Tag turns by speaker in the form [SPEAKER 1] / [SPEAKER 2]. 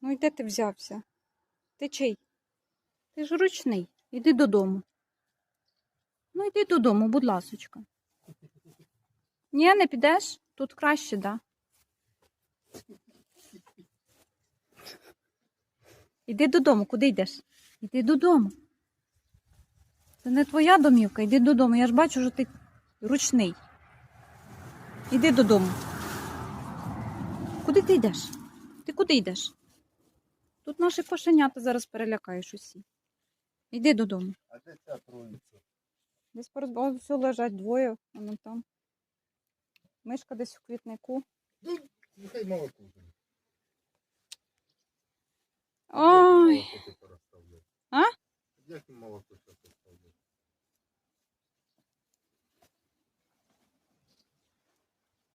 [SPEAKER 1] Ну і де ти взявся? Ти чий? Ти ж ручний. Іди додому. Ну йди додому, будь ласочка. Ні, не підеш? Тут краще, да? Іди додому, куди йдеш? Іди додому. Це не твоя домівка, йди додому. Я ж бачу, що ти ручний. Іди додому. Куди ти йдеш? Ти куди йдеш? Тут наші кошенята зараз перелякаєш усі. Іди додому.
[SPEAKER 2] А де ця троїця?
[SPEAKER 1] Десь порозбав, все лежать двоє, воно там. Мишка десь у квітнику.
[SPEAKER 2] Нехай молоко.
[SPEAKER 1] Ой. А?
[SPEAKER 2] Як молоко?